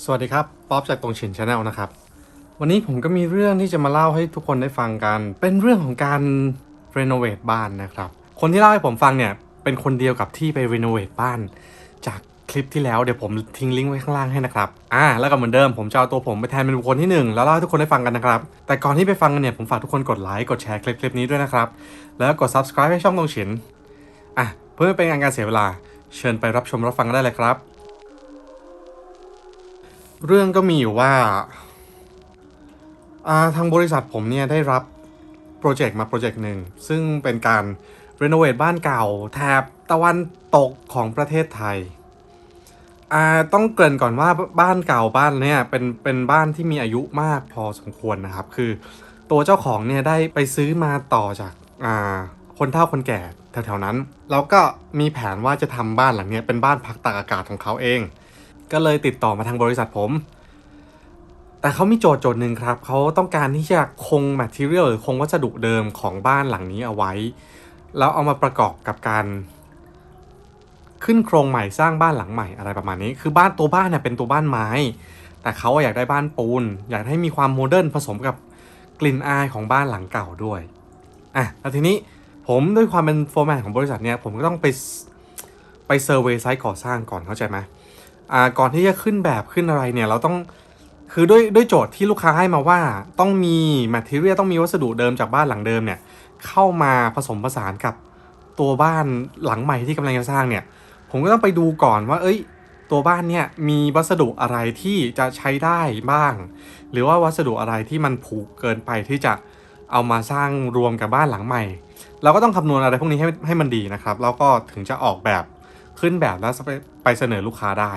สวัสดีครับ ป๊อปจากตรงฉินชาแนลนะครับ วันนี้ผมก็มีเรื่องที่จะมาเล่าให้ทุกคนได้ฟังกัน เป็นเรื่องของการรีโนเวทบ้านนะครับ คนที่เล่าให้ผมฟังเนี่ย เป็นคนเดียวกับที่ไปรีโนเวทบ้าน จากคลิปที่แล้วเดี๋ยวผมทิ้งลิงก์ไว้ข้างล่างให้นะครับ อ่า แล้วก็เหมือนเดิมผมจะเอาตัวผมไปแทนเป็นบุคคลที่หนึ่งแล้วเล่าให้ทุกคนได้ฟังกันนะครับ แต่ก่อนที่ไปฟังกันเนี่ยผมฝากทุกคนกดไลค์กดแชร์คลิปคลิปนี้ด้วยนะครับ แล้วกด subscribe ให้ช่องตรงฉิน อะเพื่อไม่เป็นการเสียเวลา เชิญไปรับชมรับฟังได้เลยครับ เรื่องก็มีอยู่ว่าาทางบริษัทผมเนี่ยได้รับโปรเจกต์มาโปรเจกต์หนึ่ง ซึ่งเป็นการรีโนเวทบ้านเก่าแถบตะวันตกของประเทศไทยต้องเกริ่นก่อนว่าบ้านเก่าบ้านเนี่ยเป็นเป็นบ้านที่มีอายุมากพอสมควรนะครับ คือตัวเจ้าของเนี่ยได้ไปซื้อมาต่อจากาคนเฒ่าคนแก่แถวๆนั้น แล้วก็มีแผนว่าจะทำบ้านหลังนี้เป็นบ้านพักตากอากาศของเขาเอง ก็เลยติดต่อมาทางบริษัทผม แต่เขามีโจทย์โจทย์หนึ่งครับ เขาต้องการที่จะคง material หรือคงวัสดุเดิมของบ้านหลังนี้เอาไว้ แล้วเอามาประกอบกับการ ขึ้นโครงใหม่สร้างบ้านหลังใหม่อะไรประมาณนี้ คือบ้านตัวบ้านเนี่ยเป็นตัวบ้านไม้ แต่เขาอยากได้บ้านปูน อยากให้มีความโมเดิร์นผสมกับกลิ่นอายของบ้านหลังเก่าด้วย อะ แล้วทีนี้ผมด้วยความเป็นโฟร์แมนของบริษัทเนี่ย ผมก็ต้องไปไปเซอร์เวยไซต์ก่อสร้างก่อนเข้าใจไหม อ่าก่อนที่จะขึ้นแบบขึ้นอะไรเนี่ยเราต้องคือด้วยด้วยโจทย์ที่ลูกค้าให้มาว่าต้องมี material ต้องมีวัสดุเดิมจากบ้านหลังเดิมเนี่ยเข้ามาผสมผสานกับตัวบ้านหลังใหม่ที่กำลังจะสร้างเนี่ยผมก็ต้องไปดูก่อนว่า เอ้ย ตัวบ้านเนี่ยมีวัสดุอะไรที่จะใช้ได้บ้าง หรือว่าวัสดุอะไรที่มันผุเกินไปที่จะเอามาสร้างรวมกับบ้านหลังใหม่ เราก็ต้องคำนวณอะไรพวกนี้ให้ให้มันดีนะครับ แล้วก็ถึงจะออกแบบขึ้นแบบแล้วไปไปเสนอลูกค้าได้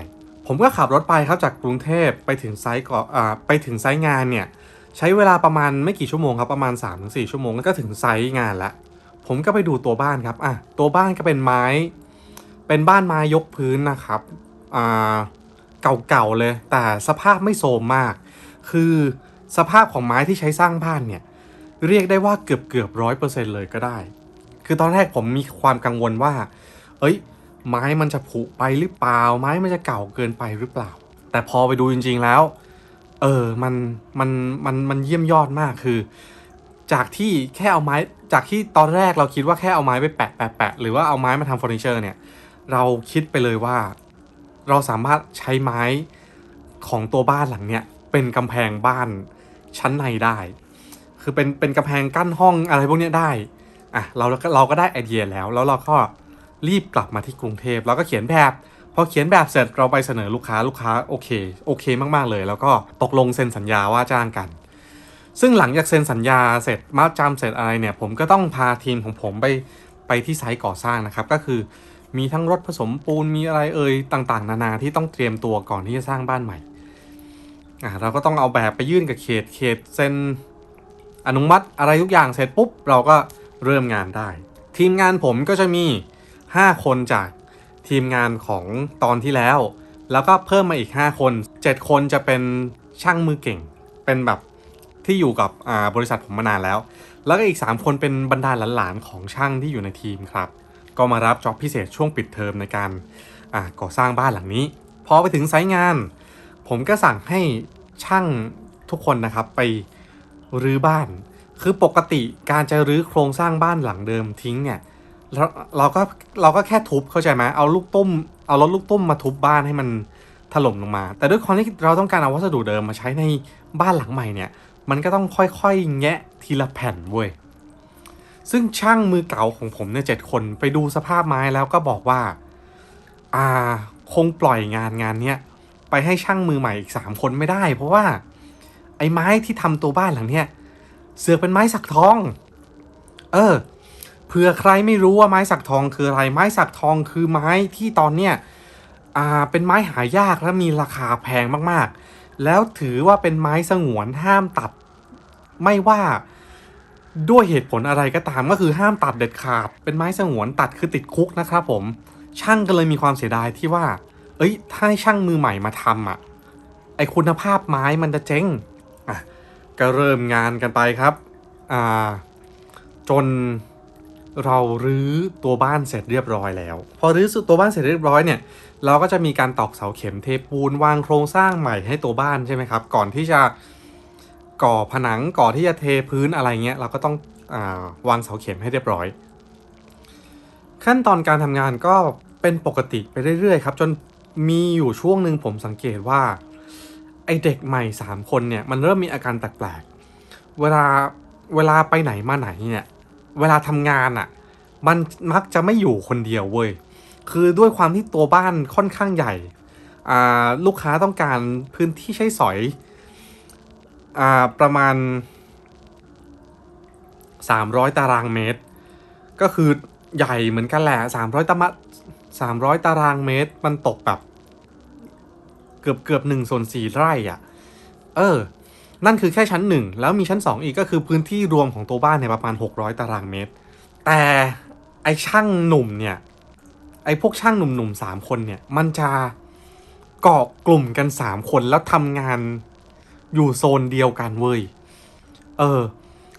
ผมก็ขับรถไปครับจากกรุงเทพไปถึงไซต์ก่ออ่าไปถึงไซต์งานเนี่ยใช้เวลาประมาณไม่กี่ชั่วโมงครับประมาณ 3-4 ชั่วโมงแล้วก็ถึงไซต์งานล้วผมก็ไปดูตัวบ้านครับอะตัวบ้านก็เป็นไม้ เป็นบ้านไม้ยกพื้นนะครับอ่าเก่าๆเลย แต่สภาพไม่โทรมมาก คือสภาพของไม้ที่ใช้สร้างบ้านเนี่ยเรียกได้ว่าเกือบเกือบร้อยเปอร์เซ็นต์เลยก็ได้ คือตอนแรกผมมีความกังวลว่า เอ้ย ไม้มันจะผุไปหรือเปล่า ไม้มันจะเก่าเกินไปหรือเปล่า แต่พอไปดูจริง ๆแล้ว เออมันมันมันมันเยี่ยมยอดมากคือ จากที่แค่เอาไม้จากที่ตอนแรกเราคิดว่าแค่เอาไม้ไปแปะแปะแปะหรือว่าเอาไม้มาทำเฟอร์นิเจอร์เนี่ย เราคิดไปเลยว่า เราสามารถใช้ไม้ของตัวบ้านหลังเนี้ยเป็นกำแพงบ้านชั้นในได้ คือเป็นเป็นกำแพงกั้นห้องอะไรพวกเนี้ยได้อะเราก็เราก็ได้ไอเดียแล้วแล้วเราก็ รีบกลับมาที่กรุงเทพแล้วก็เขียนแบบพอเขียนแบบเสร็จเราไปเสนอลูกค้าลูกค้าโอเคโอเคมากๆเลย แล้วก็ตกลงเซ็นสัญญาว่าจ้างกัน ซึ่งหลังจากเซ็นสัญญาเสร็จมาจำเสร็จอะไรเนี่ย ผมก็ต้องพาทีมของผมไปไปที่ไซต์ก่อสร้างนะครับก็คือมีทั้งรถผสมปูนมีอะไรเอ่ยต่างๆ นานาที่ต้องเตรียมตัวก่อนที่จะสร้างบ้านใหม่อะเราก็ต้องเอาแบบไปยื่นกับเขตเขตเซ็นอนุมัติอะไรทุกอย่างเสร็จปุ๊บเราก็เริ่มงานได้ ทีมงานผมก็จะมี 5 คนจากทีมงานของตอนที่แล้ว แล้วก็เพิ่มมาอีก 5 คน 7 คนจะเป็นช่างมือเก่ง เป็นแบบที่อยู่กับบริษัทผมมานานแล้ว แล้วก็อีก 3 คนเป็นบรรดาหลานๆของช่างที่อยู่ในทีมครับ ก็มารับจ็อบพิเศษช่วงปิดเทอมในการก่อสร้างบ้านหลังนี้ พอไปถึงไซต์งาน ผมก็สั่งให้ช่างทุกคนนะครับไปรื้อบ้าน คือปกติการจะรื้อโครงสร้างบ้านหลังเดิมทิ้งเนี่ย เราเราก็เราก็แค่ทุบเข้าใจไหมเอาลูกตุ้มเอารถลูกตุ้มมาทุบบ้านให้มันถล่มลงมา แต่ด้วยความที่เราต้องการเอาวัสดุเดิมมาใช้ในบ้านหลังใหม่เนี่ย มันก็ต้องค่อยๆ แงะทีละแผ่นเว้ยซึ่งช่างมือเก่าของผมเนี่ยเจ็ดคนไปดูสภาพไม้แล้วก็บอกว่า อ่า คงปล่อยงานงานเนี้ยไปให้ช่างมือใหม่อีกสามคนไม่ได้ เพราะว่า ไอ้ไม้ที่ทำตัวบ้านหลังเนี้ยเสือกเป็นไม้สักทอง เออ ผื่อใครไม่รู้ว่าไม้สักทองคืออะไร ไม้สักทองคือไม้ที่ตอนเนี้ยอ่าเป็นไม้หายากและมีราคาแพงมากๆ แล้วถือว่าเป็นไม้สงวนห้ามตัด ไม่ว่าด้วยเหตุผลอะไรก็ตามก็คือห้ามตัดเด็ดขาด เป็นไม้สงวนตัดคือติดคุกนะครับผม ช่างก็เลยมีความเสียดายที่ว่า เอ้ย ถ้าให้ช่างมือใหม่มาทำอะ ไอคุณภาพไม้มันจะเจ๊งอะก็เริ่มงานกันไปครับ อ่า จน เรารื้อตัวบ้านเสร็จเรียบร้อยแล้ว พอรื้อตัวบ้านเสร็จเรียบร้อยเนี่ย เราก็จะมีการตอกเสาเข็มเทปูนวางโครงสร้างใหม่ให้ตัวบ้านใช่ไหมครับ ก่อนที่จะก่อผนังก่อที่จะเทพื้นอะไรเงี้ยเราก็ต้องอาวางเสาเข็มให้เรียบร้อย ขั้นตอนการทำงานก็เป็นปกติไปเรื่อยๆครับจนมีอยู่ช่วงหนึ่งผมสังเกตว่าไอเด็กใหม่ 3 คนเนี่ยมันเริ่มมีอาการแปลกๆเวลาเวลาไปไหนมาไหนเนี่ย เวลาทำงานอะ่ะ มันมักจะไม่อยู่คนเดียวเว้ย คือด้วยความที่ตัวบ้านค่อนข้างใหญ่ อ่าลูกค้าต้องการพื้นที่ใช้สอย อ่าประมาณ 300 ตารางเมตร ก็คือใหญ่เหมือนกันแหละ 300ตามะ300 ตารางเมตร มันตกแบบ เกือบเกือบหนึ่งส่วนสี่ไร่อะ เออ นั่นคือแค่ชั้นหนึ่งแล้วมีชั้นสองอีกก็คือพื้นที่รวมของตัวบ้านเนี่ยประมาณ 600 ตารางเมตร แต่ไอช่างหนุ่มเนี่ย ไอพวกช่างหนุ่มๆสามคนเนี่ย มันจะเกาะกลุ่มกันสามคนแล้วทำงานอยู่โซนเดียวกันเว้ย เออ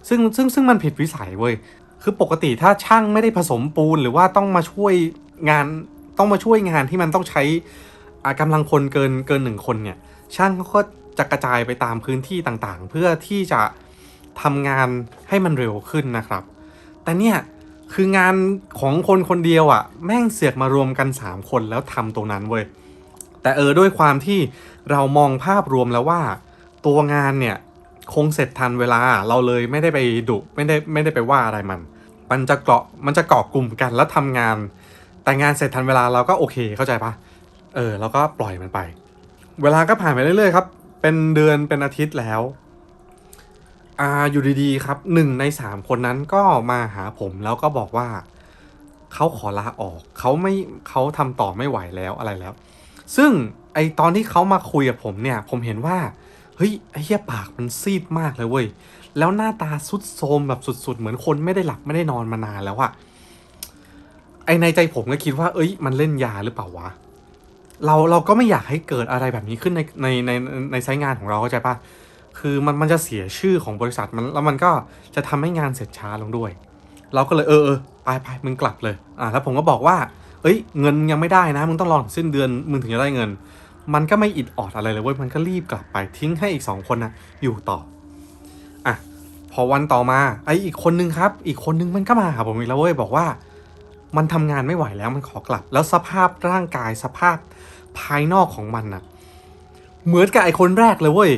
ซึ่งซึ่งซึ่งมันผิดวิสัยเว้ย คือปกติถ้าช่างไม่ได้ผสมปูนหรือว่าต้องมาช่วยงานต้องมาช่วยงานที่มันต้องใช้อ่ากำลังคนเกินเกินหนึ่งคนเนี่ย ช่างเขาก็ จะกระจายไปตามพื้นที่ต่างๆ เพื่อที่จะทำงานให้มันเร็วขึ้นนะครับ แต่เนี่ยคืองานของคนคนเดียวอะ่ะ แม่งเสือกมารวมกัน 3 คนแล้วทำตรงนั้นเว้ยแต่เออด้วยความที่เรามองภาพรวมแล้วว่า ตัวงานเนี่ยคงเสร็จทันเวลาเราเลยไม่ได้ไปดุไม่ได้ไม่ได้ไปว่าอะไรมัน มันจะเกาะมันจะเกาะกลุ่มกันแล้วทำงาน แต่งานเสร็จทันเวลาเราก็โอเคเข้าใจปะเออเราก็ปล่อยมันไป เวลาก็ผ่านไปเรื่อยๆครับ เป็นเดือนเป็นอาทิตย์แล้วอ่าอยู่ดีๆครับหนึ่งในสามคนนั้นก็มาหาผมแล้วก็บอกว่าเขาขอลาออกเขาไม่เขาทำต่อไม่ไหวแล้วอะไรแล้ว ซึ่งไอตอนที่เขามาคุยกับผมเนี่ย ผมเห็นว่าเฮ้ยไอ้เหี้ยปากมันซีดมากเลยเว้ยแล้วหน้าตาสุดโทมแบบสุด ๆ เหมือนคนไม่ได้หลับไม่ได้นอนมานานแล้วอะไอในใจผมก็คิดว่า เอ้ย มันเล่นยาหรือเปล่าวะ เราเราก็ไม่อยากให้เกิดอะไรแบบนี้ขึ้นในในในในไซต์งานของเราเข้าใจปะคือมันมันจะเสียชื่อของบริษัทมันแล้วมันก็จะทำให้งานเสร็จช้าลงด้วย เราก็เลยเออเออไปไปมึงกลับเลยอ่าแล้วผมก็บอกว่า เอ้ยเงินยังไม่ได้นะมึงต้องรอถึงสิ้นเดือนมึงถึงจะได้เงิน มันก็ไม่อิดออดอะไรเลยเว้ยมันก็รีบกลับไปทิ้งให้อีกสองคนนะอยู่ต่ออะพอวันต่อมาไออีกคนนึงครับ อีกคนนึงมันก็มาหาผมอีกแล้วเว้ยบอกว่า มันทำงานไม่ไหวแล้วมันขอกลับ แล้วสภาพร่างกายสภาพภายนอกของมันน่ะ เหมือนกับไอคนแรกเลยเว้ย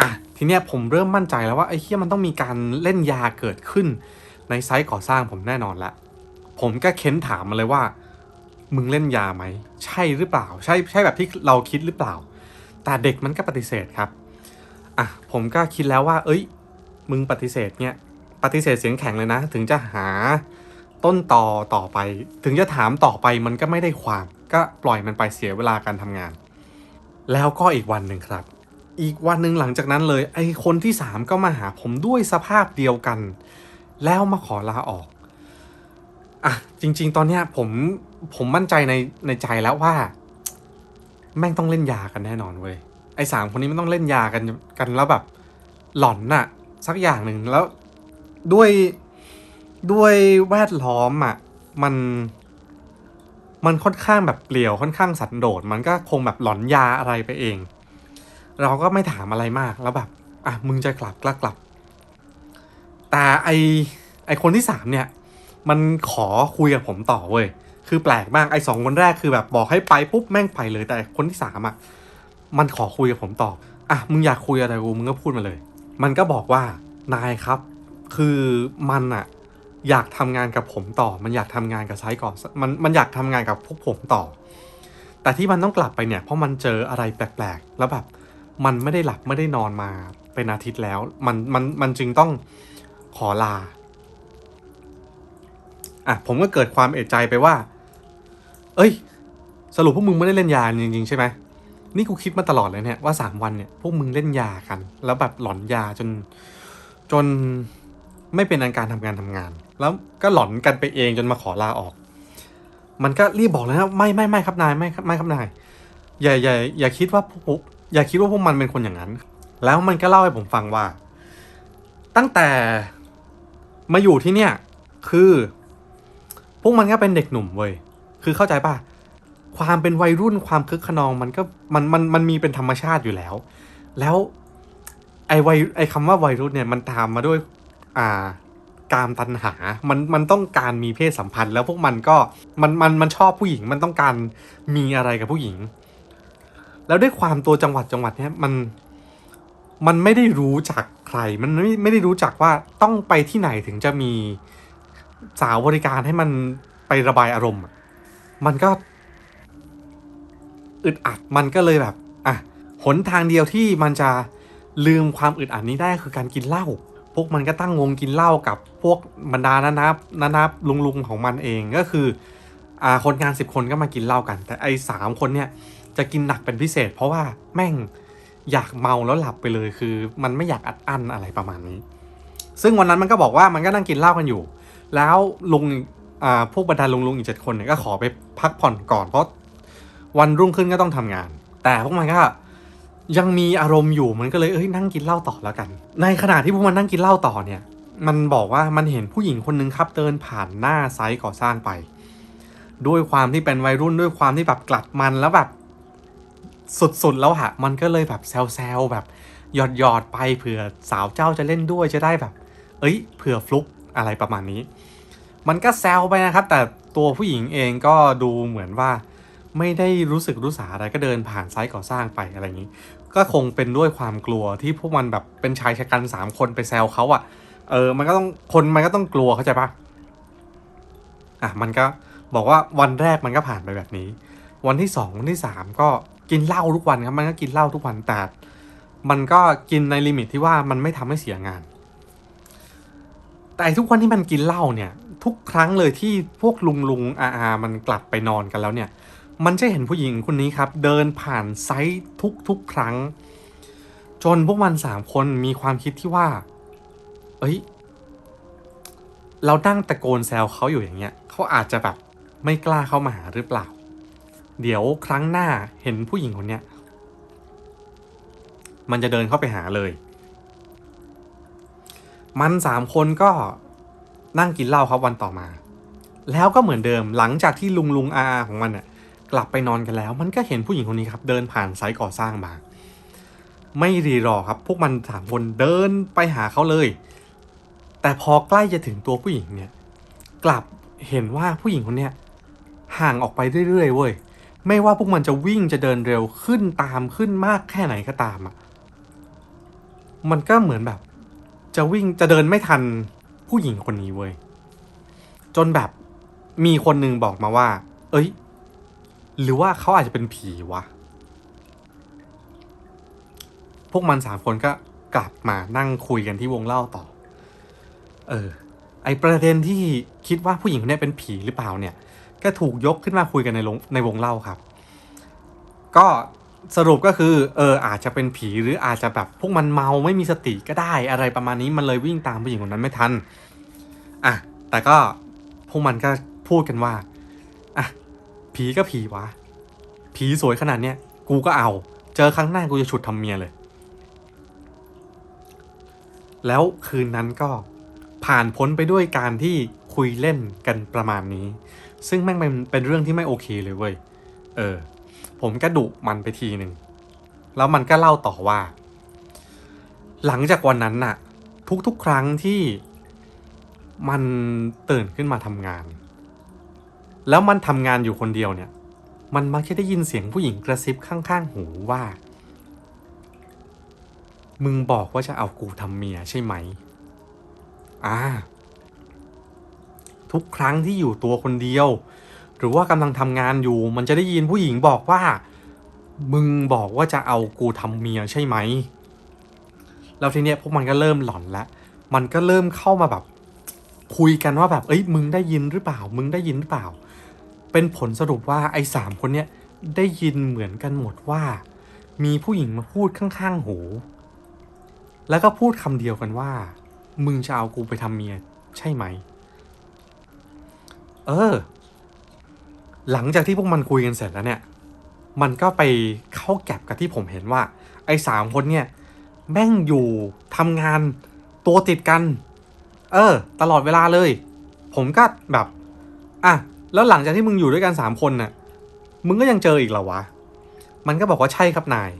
อะทีเนี้ยผมเริ่มมั่นใจแล้วว่าไอ้เฮียมันต้องมีการเล่นยาเกิดขึ้น ในไซต์ก่อสร้างผมแน่นอนละ ผมก็เค้นถามมาเลยว่า มึงเล่นยาไหม ใช่หรือเปล่า ใช่ใช่แบบที่เราคิดหรือเปล่า แต่เด็กมันก็ปฏิเสธครับอะผมก็คิดแล้วว่า เอ้ย มึงปฏิเสธเนี่ยปฏิเสธเสียงแข็งเลยนะ ถึงจะหา ต้นต่อต่อไป ถึงจะถามต่อไปมันก็ไม่ได้ความก็ปล่อยมันไปเสียเวลาการทำงาน แล้วก็อีกวันหนึ่งครับ อีกวันหนึ่งหลังจากนั้นเลยไอ้คนที่สามก็มาหาผมด้วยสภาพเดียวกัน แล้วมาขอลาออกอะจริง ๆ ตอนเนี้ยผมผมมั่นใจในในใจแล้วว่า แม่งต้องเล่นยากันแน่นอนเว้ยไอ้สามคนนี้มันต้องเล่นยากันกันแล้วแบบ หลอนน่ะ สักอย่างหนึ่งแล้วด้วย ด้วยแวดล้อมอะมันมันค่อนข้างแบบเปลี่ยวค่อนข้างสันโดษมันก็คงแบบหลอนยาอะไรไปเอง เราก็ไม่ถามอะไรมากแล้วแบบอะมึงจะกลับก็กลับ แต่ไอไอคนที่สามเนี่ย มันขอคุยกับผมต่อเว้ยคือแปลกมากไอสองคนแรกคือแบบบอกให้ไปปุ๊บแม่งไปเลยแต่คนที่สามอะมันขอคุยกับผมต่ออะมึงอยากคุยอะไรกูมึงก็พูดมาเลย มันก็บอกว่านายครับ คือมันอะ อยากทำงานกับผมต่อ มันอยากทำงานกับไซต์ก่อนมันมันอยากทำงานกับพวกผมต่อ แต่ที่มันต้องกลับไปเนี่ยเพราะมันเจออะไรแปลกๆ แล้วแบบมันไม่ได้หลับไม่ได้นอนมาเป็นอาทิตย์แล้ว มันมันมันจึงต้องขอลาอะผมก็เกิดความเอะใจไปว่า เอ้ย สรุปพวกมึงไม่ได้เล่นยาจริงๆใช่ไหมนี่กูคิดมาตลอดเลยเนี่ยว่าสามวันเนี่ยพวกมึงเล่นยากัน แล้วแบบหลอนยาจนจนไม่เป็นอันการทำงานทำงาน แล้วก็หลอนกันไปเองจนมาขอลาออก มันก็รีบบอกเลยนะไม่ไม่ไม่ครับนายไม่ไม่ครับนายอย่าอย่าอย่าคิดว่าพวกอย่าคิดว่าพวกมันเป็นคนอย่างนั้น แล้วมันก็เล่าให้ผมฟังว่า ตั้งแต่มาอยู่ที่เนี่ย คือ พวกมันก็เป็นเด็กหนุ่มเว้ยคือเข้าใจป่ะความเป็นวัยรุ่นความคึกขนองมันก็มันมันมันมีเป็นธรรมชาติอยู่แล้ว แล้วไอ้วัยไอ้คำว่าวัยรุ่นเนี่ยมันตามมาด้วย อ่า การตัณหา มันมันต้องการมีเพศสัมพันธ์ แล้วพวกมันก็มันมันมันชอบผู้หญิง มันต้องการมีอะไรกับผู้หญิง แล้วด้วยความตัวจังหวัดจังหวัดเนี้ยมันมันไม่ได้รู้จักใคร มันไม่ไม่ได้รู้จักว่าต้องไปที่ไหนถึงจะมีสาวบริการให้มันไประบายอารมณ์ มันก็อึดอัด มันก็เลยแบบอะหนทางเดียวที่มันจะลืมความอึดอัดนี้ได้คือการกินเหล้า พวกมันก็ตั้งวงกินเหล้ากับพวกบรรดานานับนานับลุงลุงๆของมันเองก็คืออ่าคนงานสิบคนก็มากินเหล้ากัน แต่ไอ้สามคนเนี่ยจะกินหนักเป็นพิเศษ เพราะว่าแม่งอยากเมาแล้วหลับไปเลยคือ มันไม่อยากอัดอั้นอะไรประมาณนี้ ซึ่งวันนั้นมันก็บอกว่ามันก็นั่งกินเหล้ากันอยู่ แล้วลุงอ่าพวกบรรดาลุงลุงๆอีกเจ็ดคนเนี่ยก็ขอไปพักผ่อนก่อนเพราะวันรุ่งขึ้นก็ต้องทำงาน แต่พวกมันก็ ยังมีอารมณ์อยู่มันก็เลยเอ้ยนั่งกินเหล้าต่อแล้วกัน ในขณะที่พวกมันนั่งกินเหล้าต่อเนี่ย มันบอกว่ามันเห็นผู้หญิงคนหนึ่งครับเดินผ่านหน้าไซต์ก่อสร้างไป ด้วยความที่เป็นวัยรุ่นด้วยความที่แบบกลัดมันแล้วแบบสุดๆแล้วอะมันก็เลยแบบแซวๆแบบหยอดหยอดไปเผื่อสาวเจ้าจะเล่นด้วยจะได้แบบ เอ้ยเผื่อฟลุกอะไรประมาณนี้ มันก็แซวไปนะครับ แต่ตัวผู้หญิงเองก็ดูเหมือนว่าไม่ได้รู้สึกรู้สาอะไรก็เดินผ่านไซต์ก่อสร้างไปอะไรอย่างนี้ ก็คงเป็นด้วยความกลัวที่พวกมันแบบเป็นชายชะกันสามคนไปแซวเขาอะ่ะ เออ มันก็ต้องคนมันก็ต้องกลัวเข้าใจปะอะมันก็บอกว่าวันแรกมันก็ผ่านไปแบบนี้ วันที่สองวันที่สามก็กินเหล้าทุกวันครับมันก็กินเหล้าทุกวันแต่มันก็กินในลิมิตที่ว่ามันไม่ทำให้เสียงาน แต่ทุกวันที่มันกินเหล้าเนี่ย ทุกครั้งเลยที่พวกลุงลุงอาอามันกลับไปนอนกันแล้วเนี่ย มันจะเห็นผู้หญิงคนนี้ครับ เดินผ่านไซต์ทุกทุกๆครั้ง จนพวกมันสามคนมีความคิดที่ว่า เอ้ย เรานั่งตะโกนแซวเขาอยู่อย่างเงี้ยเขาอาจจะแบบไม่กล้าเข้ามาหาหรือเปล่า เดี๋ยวครั้งหน้าเห็นผู้หญิงคนเนี้ยมันจะเดินเข้าไปหาเลย มันสามคนก็นั่งกินเหล้าครับวันต่อมา แล้วก็เหมือนเดิมหลังจากที่ลุงลุงอาของมันน่ะ กลับไปนอนกันแล้ว มันก็เห็นผู้หญิงคนนี้ครับ เดินผ่านไซต์ก่อสร้างมา ไม่รีรอครับ พวกมันสามคนเดินไปหาเขาเลย แต่พอใกล้จะถึงตัวผู้หญิงเนี่ย กลับเห็นว่าผู้หญิงคนเนี้ยห่างออกไปเรื่อยๆเว้ยไม่ว่าพวกมันจะวิ่งจะเดินเร็วขึ้นตามขึ้นมากแค่ไหนก็ตามอะมันก็เหมือนแบบ จะวิ่งจะเดินไม่ทันผู้หญิงคนนี้เว้ยจนแบบมีคนหนึ่งบอกมาว่า เอ้ย หรือว่าเขาอาจจะเป็นผีวะ พวกมันสามคนก็กลับมานั่งคุยกันที่วงเล่าต่อ เออ ไอประเด็นที่คิดว่าผู้หญิงคนนี้เป็นผีหรือเปล่าเนี่ย ก็ถูกยกขึ้นมาคุยกันในวงในวงเล่าครับ ก็สรุปก็คือ เออ อาจจะเป็นผีหรืออาจจะแบบพวกมันเมาไม่มีสติก็ได้ อะไรประมาณนี้มันเลยวิ่งตามผู้หญิงคนนั้นไม่ทัน อะ แต่ก็พวกมันก็พูดกันว่า ผีก็ผีวะ ผีสวยขนาดเนี้ย กูก็เอา เจอครั้งหน้ากูจะฉุดทำเมียเลย แล้วคืนนั้นก็ผ่านพ้นไปด้วยการที่คุยเล่นกันประมาณนี้ ซึ่งแม่งเป็นเป็นเรื่องที่ไม่โอเคเลยเว้ย เออ ผมก็ดุมันไปทีหนึ่ง แล้วมันก็เล่าต่อว่า หลังจากวันนั้นน่ะ ทุกๆครั้งที่มันตื่นขึ้นมาทำงาน แล้วมันทำงานอยู่คนเดียวเนี่ย มันมักจะได้ยินเสียงผู้หญิงกระซิบข้างๆหูว่า มึงบอกว่าจะเอากูทำเมียใช่ไหม อ่า ทุกครั้งที่อยู่ตัวคนเดียว หรือว่ากำลังทำงานอยู่ มันจะได้ยินผู้หญิงบอกว่า มึงบอกว่าจะเอากูทำเมียใช่ไหม แล้วทีเนี้ยพวกมันก็เริ่มหลอนล้วมันก็เริ่มเข้ามาแบบคุยกันว่าแบบ เอ้ย มึงได้ยินหรือเปล่า มึงได้ยินหรือเปล่า เป็นผลสรุปว่าไอ้สามคนเนี้ยได้ยินเหมือนกันหมดว่า มีผู้หญิงมาพูดข้างๆหู แล้วก็พูดคำเดียวกันว่า มึงจะเอากูไปทำเมียใช่ไหม เออ หลังจากที่พวกมันคุยกันเสร็จแล้วเนี่ย มันก็ไปเข้าแก็บกับที่ผมเห็นว่า ไอ้สามคนเนี่ย แม่งอยู่ทำงานตัวติดกัน เออ ตลอดเวลาเลย ผมก็แบบ อะ แล้วหลังจากที่มึงอยู่ด้วยกันสามคนน่ะ มึงก็ยังเจออีกเหรอวะ มันก็บอกว่าใช่ครับนาย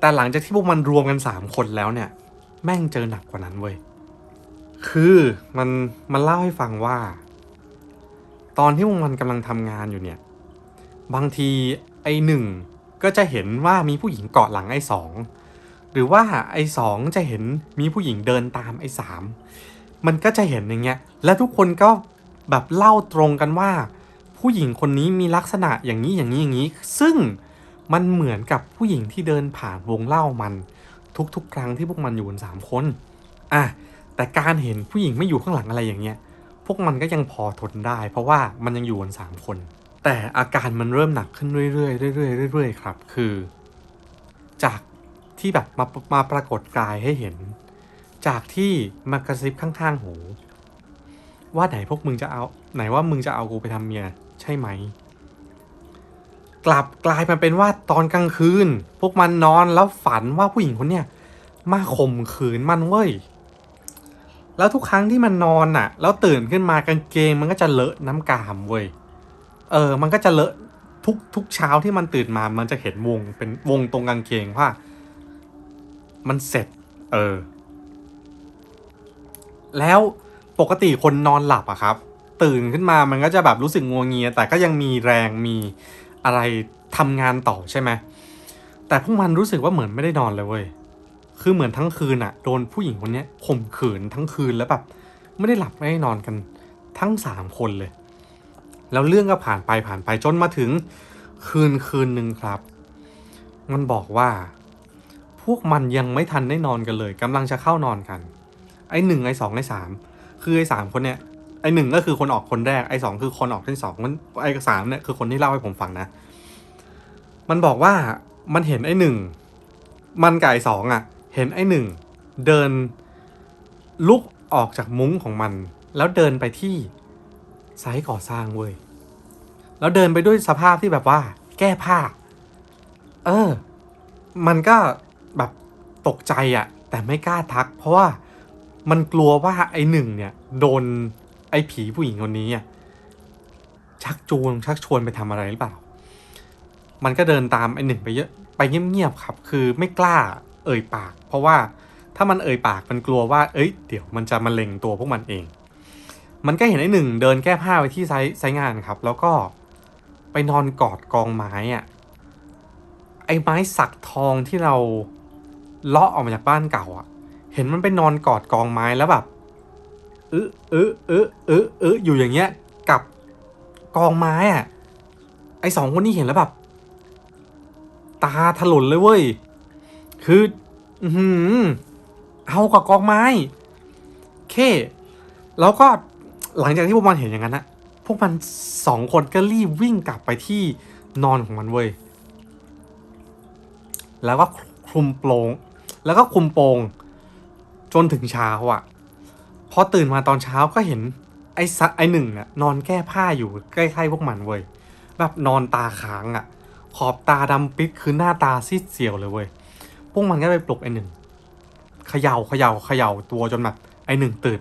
แต่หลังจากที่พวกมันรวมกันสามคนแล้วเนี่ย แม่งเจอหนักกว่านั้นเว้ย คือมันมันเล่าให้ฟังว่า ตอนที่พวกมันกำลังทำงานอยู่เนี่ย บางทีไอ้หนึ่งก็จะเห็นว่ามีผู้หญิงเกาะหลังไอ้สองหรือว่าไอ้สองจะเห็นมีผู้หญิงเดินตามไอ้สามมันก็จะเห็นอย่างเงี้ย และทุกคนก็ แบบเล่าตรงกันว่า ผู้หญิงคนนี้มีลักษณะอย่างนี้อย่างนี้อย่างนี้ ซึ่งมันเหมือนกับผู้หญิงที่เดินผ่านวงเล่ามัน ทุกๆ ครั้งที่พวกมันอยู่กันสามคนอะแต่การเห็นผู้หญิงไม่อยู่ข้างหลังอะไรอย่างเงี้ย พวกมันก็ยังพอทนได้ เพราะว่ามันยังอยู่กันสามคน แต่อาการมันเริ่มหนักขึ้นเรื่อยๆเรื่อยๆเรื่อยๆครับ คือ จากที่แบบมามาปรากฏกายให้เห็น จากที่มากระซิบข้างๆหู ว่าไหนพวกมึงจะเอา ไหนว่ามึงจะเอากูไปทำเมียใช่ไหม กลับกลายมาเป็นว่าตอนกลางคืน พวกมันนอนแล้วฝันว่าผู้หญิงคนเนี้ยมาข่มขืนมันเว้ย แล้วทุกครั้งที่มันนอนน่ะ แล้วตื่นขึ้นมากางเกงมันก็จะเลอะน้ำกามเว้ย เออ มันก็จะเลอะทุกทุกเช้าที่มันตื่นมา มันจะเห็นวงเป็นวงตรงกางเกงว่า มันเสร็จ เออ แล้ว ปกติคนนอนหลับอะครับ ตื่นขึ้นมามันก็จะแบบรู้สึกงัวเงีย แต่ก็ยังมีแรงมีอะไรทำงานต่อใช่ไหมแต่พวกมันรู้สึกว่าเหมือนไม่ได้นอนเลยเว้ยคือเหมือนทั้งคืนอะโดนผู้หญิงคนนี้ข่มขืนทั้งคืนแล้วแบบไม่ได้หลับไม่ได้นอนกันทั้งสามคนเลย แล้วเรื่องก็ผ่านไปผ่านไปจนมาถึงคืนคืนหนึ่งครับ มันบอกว่า พวกมันยังไม่ทันได้นอนกันเลยกำลังจะเข้านอนกัน ไอ้หนึ่งไอ้สองไอ้สาม คือไอ้สามคนเนี้ยไอ้หนึ่งก็คือคนออกคนแรกไอ้สองคือคนออกที่สองมันไอ้สามเนี่ยคือคนที่เล่าให้ผมฟังนะ มันบอกว่ามันเห็นไอ้หนึ่งมันกับไอ้สองอะ เห็นไอ้หนึ่งเดินลุกออกจากมุ้งของมัน แล้วเดินไปที่ไซต์ก่อสร้างเว้ยแล้วเดินไปด้วยสภาพที่แบบว่า แก้ผ้า เออ มันก็แบบตกใจอะ่ะ แต่ไม่กล้าทัก เพราะว่า มันกลัวว่าไอ้หนึ่งเนี่ย โดนไอ้ผีผู้หญิงคนนี้ชักจูงชักชวนไปทำอะไรหรือเปล่า มันก็เดินตามไอ้หนึ่งไปเยอะไปเงียบๆครับ คือไม่กล้าเอ่ยปาก เพราะว่าถ้ามันเอ่ยปากมันกลัวว่า เอ้ย เดี๋ยวมันจะมาเล็งตัวพวกมันเอง มันก็เห็นไอ้หนึ่งเดินแก้ผ้าไปที่ไซต์ไซงานครับ แล้วก็ไปนอนกอดกองไม้อะไอ้ไม้สักทองที่เราเลาะออกมาจากบ้านเก่าอะ เห็นมันไปนอนกอดกองไม้แล้วแบบเออเออเออเออเอออยู่อย่างเงี้ย กับกองไม้อะไอสองคนนี้เห็นแล้วแบบ ตาถลนเลยเว้ย คือ อือหือเอากับกองไม้ เค แล้วก็หลังจากที่พวกมันเห็นอย่างนั้นนะพวกมันสองคนก็รีบวิ่งกลับไปที่นอนของมันเว้ย แล้วก็คลุมโปรงแล้วก็คลุมโปง จนถึงเช้าอะ่ะพอตื่นมาตอนเช้าก็เห็นไอ้สัไอ้หนึ่งน่ะนอนแก้ผ้าอยู่ใกล้ๆพวกมันเว้ยแบบนอนตาค้างอะ่ะ ขอบตาดำปิดคือหน้าตาซีดเซียวเลยเว้ยพวกมันก็ไปปลุกไอ้หนึ่งเขย่าเขย่าเขย่าตัวจนแบบไอ้หนึ่งตื่น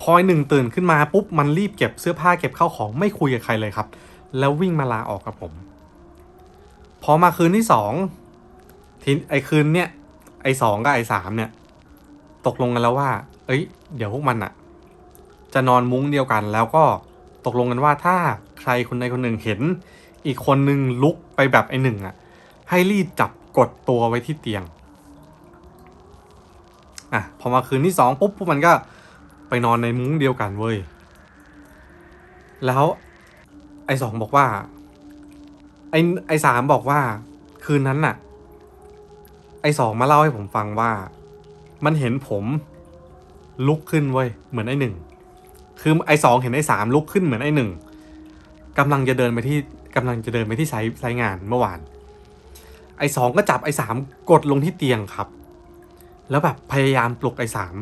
พอไอ้หนึ่งตื่นขึ้นมาปุ๊บมันรีบเก็บเสื้อผ้าเก็บข้าวของไม่คุยกับใครเลยครับ แล้ววิ่งมาลาออกกับผม พอมาคืนที่สองทีไอ้คืนเนี่ยไอ้สองกับไอ้สามเนี่ย ตกลงกันแล้วว่า เอ้ย เดี๋ยวพวกมันอะจะนอนมุ้งเดียวกัน แล้วก็ตกลงกันว่าถ้าใครคนใดคนหนึ่งเห็น อีกคนหนึ่งลุกไปแบบไอ้หนึ่งอะให้รีบจับกดตัวไว้ที่เตียง อะ พอมาคืนที่สองปุ๊บพวกมันก็ไปนอนในมุ้งเดียวกันเว้ย แล้วไอ้สองบอกว่า ไอ้ไอ้สามบอกว่า คืนนั้นน่ะ ไอ้สองมาเล่าให้ผมฟังว่า มันเห็นผมลุกขึ้นเว้ยเหมือนไอ้หนึ่งคือไอ้สองเห็นไอ้สามลุกขึ้นเหมือนไอ้หนึ่งกำลังจะเดินไปที่กำลังจะเดินไปที่ไซต์ไซต์งานเมื่อวาน ไอ้สองก็จับไอ้สามกดลงที่เตียงครับ แล้วแบบพยายามปลุกไอ้สาม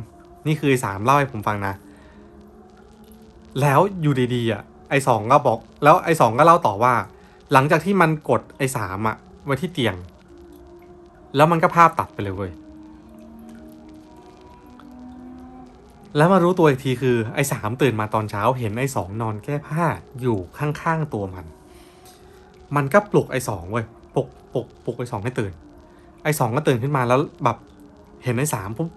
นี่คือไอ้สามเล่าให้ผมฟังนะ แล้วอยู่ดีๆอะไอ้สองก็บอก แล้วไอ้สองก็เล่าต่อว่า หลังจากที่มันกดไอ้สามอะไว้ที่เตียง แล้วมันก็ภาพตัดไปเลยเว้ย แล้วมารู้ตัวอีกทีคือไอ้สามตื่นมาตอนเช้าเห็นไอ้สองนอนแก้ผ้าอยู่ข้างๆตัวมัน มันก็ปลุกไอ้สองเว้ยปลุกปลุกปลุกไอ้สองให้ตื่น ไอ้สองก็ตื่นขึ้นมาแล้วแบบเห็นไอ้สามปุ๊บ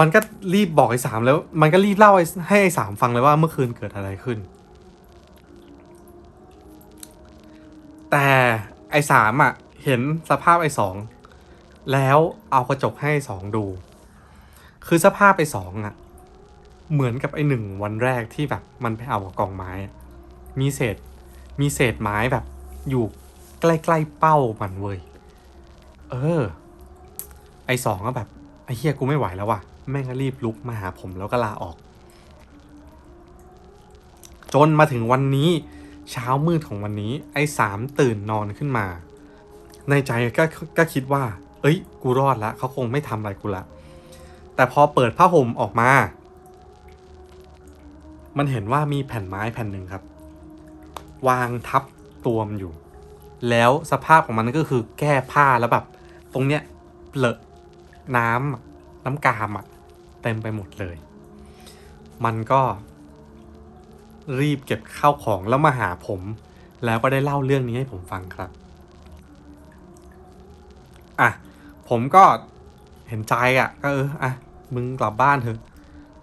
มันก็รีบบอกไอ้สามแล้ว มันก็รีบเล่าให้ไอ้สามฟังเลยว่าเมื่อคืนเกิดอะไรขึ้น แต่ไอ้สามอะ เห็นสภาพไอ้สองแล้วเอากระจกให้ไอ้สองดู คือสภาพไอ้สองอะเหมือนกับไอหนึ่งวันแรกที่แบบมันไปเอากับกองไม้อะมีเศษ มีเศษไม้แบบ อยู่ใกล้ๆเป้ามันเว้ย เออ ไอสองก็แบบไอเฮียกูไม่ไหวแล้วว่ะ แม่งก็รีบลุกมาหาผมแล้วก็ลาออก จนมาถึงวันนี้ เช้ามืดของวันนี้ ไอสามตื่นนอนขึ้นมา ในใจก็ก็คิดว่า เอ้ย กูรอดละเขาคงไม่ทำอะไรกูละ แต่พอเปิดผ้าห่มออกมา มันเห็นว่ามีแผ่นไม้แผ่นหนึ่งครับ วางทับตัวมันอยู่ แล้วสภาพของมันก็คือแก้ผ้าแล้วแบบ ตรงเนี้ยเปลอะน้ำน้ำกามอะเต็มไปหมดเลย มันก็ รีบเก็บข้าวของแล้วมาหาผม แล้วก็ได้เล่าเรื่องนี้ให้ผมฟังครับอะผมก็เห็นใจอะก็เอออะ มึงกลับบ้านเถอะ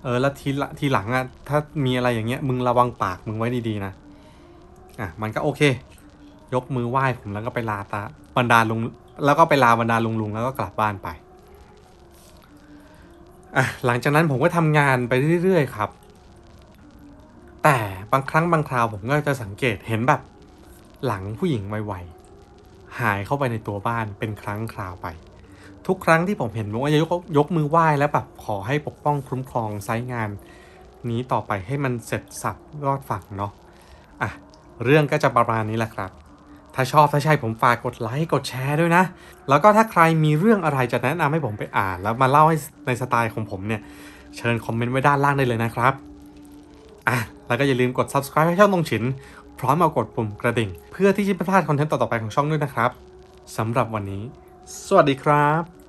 เออแล้วทีละทีหลังอะถ้ามีอะไรอย่างเงี้ยมึงระวังปากมึงไว้ดีๆนะ อะมันก็โอเค ยกมือไหว้ผมแล้วก็ไปลาตาบรรดาลุงแล้วก็ไปลาบรรดาลุงลุงแล้วก็กลับบ้านไป อะหลังจากนั้นผมก็ทำงานไปเรื่อยๆครับ แต่บางครั้งบางคราวผมก็จะสังเกตเห็นแบบ หลังผู้หญิงวัยๆหายเข้าไปในตัวบ้านเป็นครั้งคราวไป ทุกครั้งที่ผมเห็นผมก็จะยกยกมือไหว้แล้วแบบขอให้ปกป้องคุ้มครองไซต์งาน นี้ต่อไปให้มันเสร็จสับรอดฝั่งเนาะอะเรื่องก็จะประมาณนี้แหละครับ ถ้าชอบถ้าใช่ผมฝากกดไลค์กดแชร์ด้วยนะ แล้วก็ถ้าใครมีเรื่องอะไรจะแนะนำให้ผมไปอ่าน แล้วมาเล่าให้ในสไตล์ของผมเนี่ย เชิญคอมเมนต์ไว้ด้านล่างได้เลยนะครับอะแล้วก็อย่าลืมกด subscribe ให้ช่องตรงฉิน พร้อมเอากดปุ่มกระดิ่ง เพื่อที่จะไม่พลาดคอนเทนต์ต่อๆไปของช่องด้วยนะครับสำหรับวันนี้ สวัสดีครับ